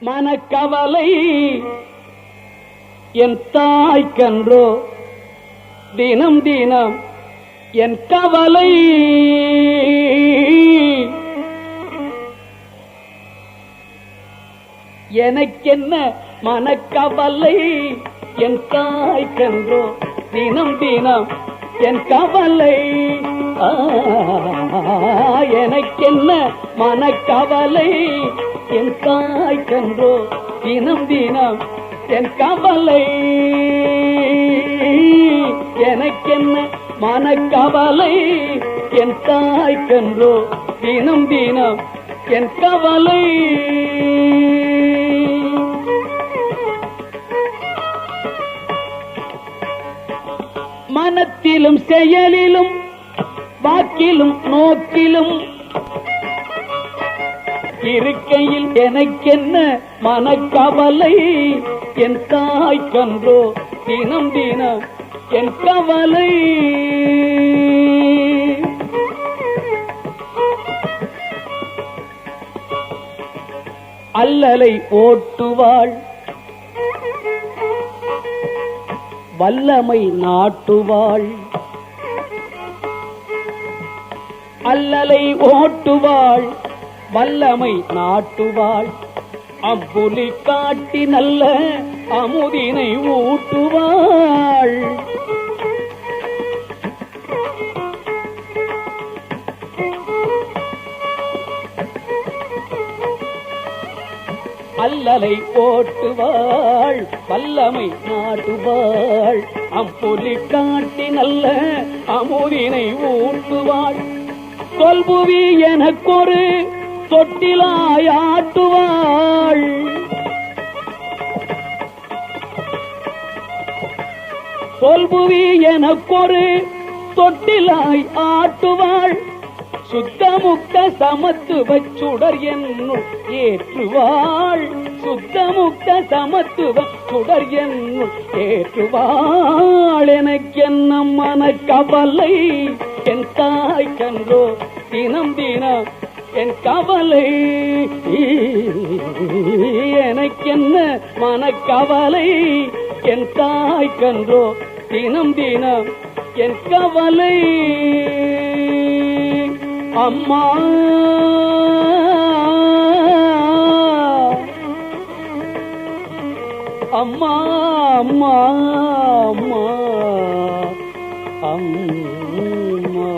மனக்கவலை என் தாய்க்கன்றோ தினம் தினம் என் கவலை. எனக்கென்ன மனக்கவலை? என் தாய்க்கன்றோ தினம் தினம் என் கவலை. எனக்கென்ன மனக்கவலை என் தாய் கன்றோ தினம் தினம் என் கவலை. எனக்கென்ன மனக்கவலை என் தாய் கன்றோ தினம் தினம் என் கவலை. மனத்திலும் செயலிலும் வாக்கிலும் நோக்கிலும் இருக்கையில் எனக்கென்ன மனக்கவலை? என் தாய் கன்றோ தினம் தினம் என் கவலை. அல்லலை ஓட்டுவாள். வல்லமை நாட்டுவாள். அல்லலை ஓட்டுவாள். வல்லமை நாட்டுவாள் அம்புலி காட்டி நல்ல அமுதினை ஊட்டுவாள். அல்லலை ஓட்டுவாள் வல்லமை நாட்டுவாள். அம்புலி காட்டி நல்ல அமுதினை ஊட்டுவாள். தொல்புவி எனக்கொரு தொட்டிலாயாட்டுவாள். தொல்புவி எனக்கொரு தொட்டிலாய் ஆட்டுவாள். சுத்தமுக்த சமத்துவ சுடர் என்னுள் ஏற்றுவாள். சுத்தமுக்த சமத்துவ சுடர் என்னுள் ஏற்றுவாள். எனக்கென்ன மனக்கவலை என் தாய் கன்றோ தினம் தினம் மனக்கவலை எனக்கென்ன மனக்கவலை? என் தாய் கன்றோ தினம் தினம் என் கவலை. அம்மா. அம்மா அம்மா அம்மா. அம்மா.